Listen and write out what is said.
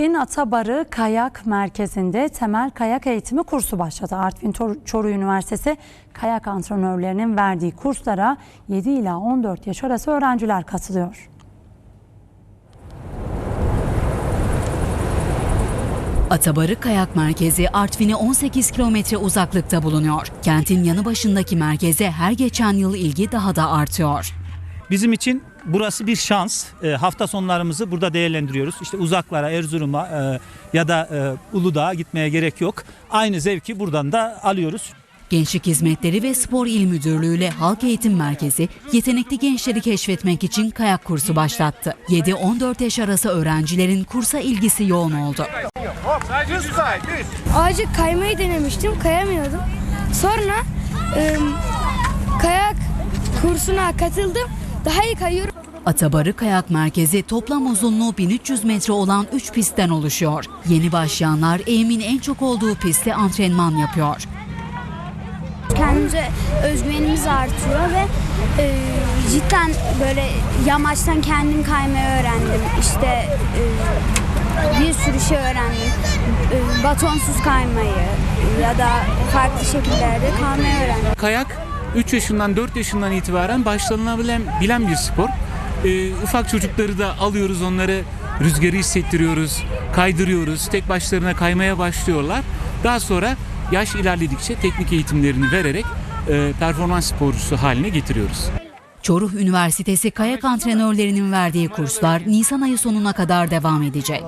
Artvin Atabarı Kayak Merkezi'nde temel kayak eğitimi kursu başladı. Artvin Çoruh Üniversitesi kayak antrenörlerinin verdiği kurslara 7 ila 14 yaş arası öğrenciler katılıyor. Atabarı Kayak Merkezi Artvin'e 18 kilometre uzaklıkta bulunuyor. Kentin yanı başındaki merkeze her geçen yıl ilgi daha da artıyor. Bizim için burası bir şans. E, hafta sonlarımızı burada değerlendiriyoruz. İşte uzaklara, Erzurum'a e, ya da e, Uludağ'a gitmeye gerek yok. Aynı zevki buradan da alıyoruz. Gençlik Hizmetleri ve Spor İl Müdürlüğü ile Halk Eğitim Merkezi yetenekli gençleri keşfetmek için kayak kursu başlattı. 7-14 yaş arası öğrencilerin kursa ilgisi yoğun oldu. Ağacı kaymayı denemiştim, kayamıyordum. Sonra e, kayak kursuna katıldım. Daha iyi kayıyorum. Atabarı Kayak Merkezi toplam uzunluğu 1300 metre olan 3 pistten oluşuyor. Yeni başlayanlar eğimin en çok olduğu pistte antrenman yapıyor. kendimize özgüvenimiz artıyor ve e, cidden böyle yamaçtan kendim kaymayı öğrendim. İşte e, bir sürü şey öğrendim. E, batonsuz kaymayı ya da farklı şekillerde kaymayı öğrendim. Kayak 3 yaşından 4 yaşından itibaren başlanılabilen bilen bir spor. Ee, ufak çocukları da alıyoruz onları rüzgarı hissettiriyoruz, kaydırıyoruz. Tek başlarına kaymaya başlıyorlar. Daha sonra yaş ilerledikçe teknik eğitimlerini vererek e, performans sporcusu haline getiriyoruz. Çoruh Üniversitesi kayak antrenörlerinin verdiği kurslar Nisan ayı sonuna kadar devam edecek.